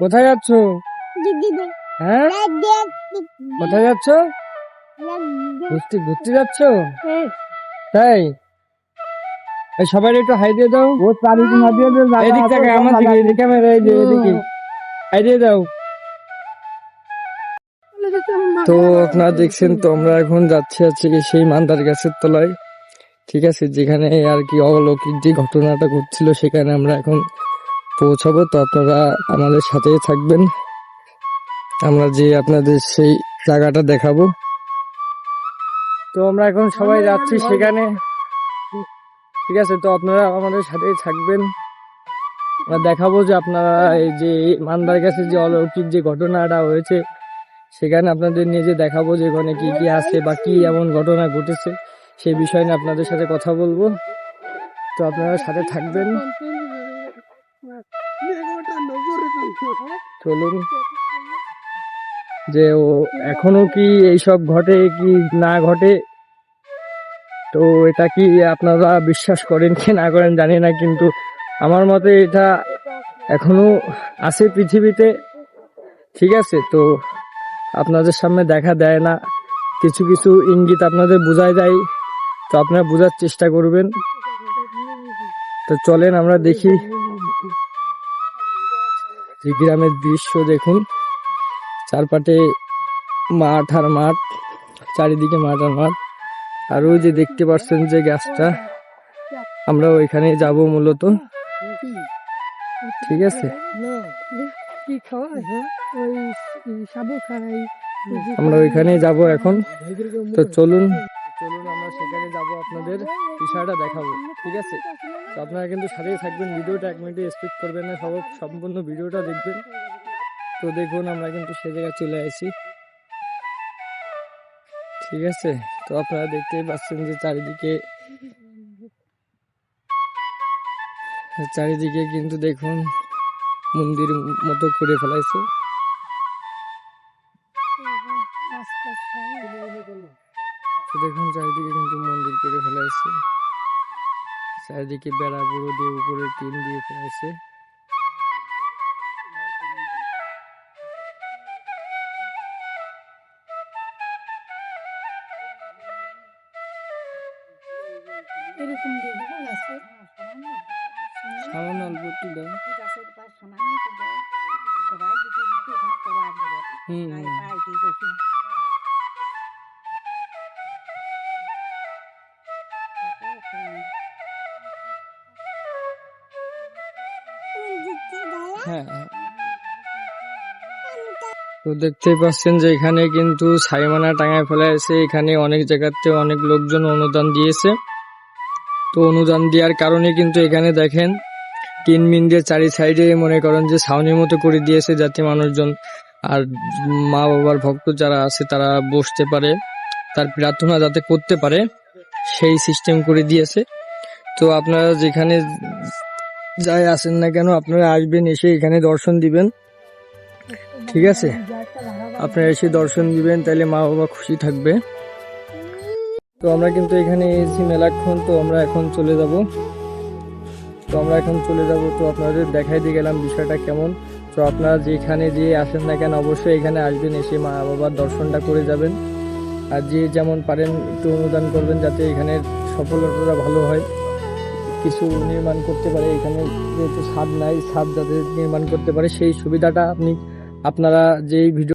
কোথায় যাচ্ছ? হ্যাঁ? কোথায় যাচ্ছ? ঘুরতে ঘুরতে যাচ্ছ? তাই? সবাই একটু হাই দিয়ে দাও। ও চারিদিন না দিয়ে দে, জায়গা এদিক থেকে আমার দিকে আছে। এদিকে ক্যামেরা এই যে এদিকে। হাই দিয়ে দাও। তো আপনারা দেখছেন তো আমরা এখন যাচ্ছি হচ্ছে কি সেই মান্দার গাছের তলায়। ঠিক আছে যেখানে আর কি অলৌকিক যে ঘটনাটা ঘটছিল সেখানে আমরা এখন পৌঁছাবো তো আপনারা আমাদের সাথেই থাকবেন। আমরা যে আপনাদের সেই জায়গাটা দেখাবো। তো আমরা এখন সবাই যাচ্ছি সেখানে। ঠিক আছে তো আপনারা আমাদের সাথেই থাকবেন। আমরা দেখাবো যে আপনারা এই যে মান্দার কাছে যে অলৌকিক যে ঘটনাটা হয়েছে সেখানে আপনাদের নিয়ে যে দেখাবো যে ওখানে কি কি আছে বা কি এমন ঘটনা ঘটেছে সেই বিষয় নিয়ে আপনাদের সাথে কথা বলব। তো আপনারা সাথে থাকবেন। চলুন। যে ও এখনও কি এইসব ঘটে, কি না ঘটে, তো এটা কি আপনারা বিশ্বাস করেন কি না করেন জানি না, কিন্তু আমার মতে এটা এখনও আছে পৃথিবীতে। ঠিক আছে, তো আপনাদের সামনে দেখা দেয় না। কিছু কিছু ইঙ্গিত আপনাদের বোঝায় দেয়, তো আপনারা বোঝার চেষ্টা করবেন। তো চলেন আমরা দেখি যে গ্রামের দৃশ্য দেখুন। চারপাটে মাঠ আর মাঠ, চারিদিকে মাঠ আর মাঠ। আর ওই যে দেখতে পাচ্ছেন যে গাছটা আমরা ওইখানে যাব মূলত। ঠিক আছে? আমরা ওইখানে যাব এখন। তো চলুন চলুন আমরা সেখানে যাব আপনাদের বিষয়টা দেখাবো। ঠিক আছে? তো আপনারা কিন্তু সাথেই থাকবেন, ভিডিওটা এক মিনিটে স্পিড করবেন না, সব সম্পূর্ণ ভিডিওটা দেখবেন। তো দেখুন, আমরা কিন্তু সে জায়গায় চলে আসি। ঠিক আছে? তো আপনারা দেখতেই পাচ্ছেন যে চারিদিকে চারিদিকে কিন্তু দেখুন, মন্দির মতো করে ফেলাইছে। দেখুন, চারিদিকে কিন্তু মন্দির করে ফেলাইছে। চারিদিকে বেড়া বুড়ো দিয়ে উপরে টিন দিয়ে ফেলাইছে এরকম দিয়ে দেবো গাছে সামান্য অল্প একটু দাও গাছের পাশ সামান্য সবাই দিতে দিতে এখানে তোরা হুম হ্যাঁ হ্যাঁ। তো দেখতেই পাচ্ছেন যে এখানে কিন্তু সাইমানা টাঙায় ফেলা আছে এখানে অনেক জায়গাতে অনেক লোকজন অনুদান দিয়েছে। তো অনুদান দেওয়ার কারণে কিন্তু এখানে দেখেন তিন মিন দিয়ে চারি সাইডে মনে করেন যে ছাউনির মতো করে দিয়েছে যাতে মানুষজন আর মা বাবার ভক্ত যারা আছে তারা বসতে পারে, তার প্রার্থনা যাতে করতে পারে, সেই সিস্টেম করে দিয়েছে। তো আপনারা যেখানে যাই আসেন না কেন, আপনারা আসবেন, এসে এখানে দর্শন দিবেন। ঠিক আছে? আপনারা এসে দর্শন দিবেন তাহলে মা বাবা খুশি থাকবে। তো আমরা কিন্তু এখানে এসেছি মেলাক্ষণ, তো আমরা এখন চলে যাব। তো আমরা এখন চলে যাব, তো আপনাদের দেখাই দিয়ে গেলাম বিষয়টা কেমন। তো আপনারা যেখানে যে আসেন না কেন, অবশ্যই এখানে আসবেন, এসে মা বাবার দর্শনটা করে যাবেন। আর যে যেমন পারেন, একটু অনুদান করবেন, যাতে এখানে সফলতাটা ভালো হয়। কিছু নির্মাণ করতে পারে, এখানে যেহেতু ছাদ নাই ছাদ যাতে নির্মাণ করতে পারে, সেই সুবিধাটা আপনি, আপনারা যেই ভিডিও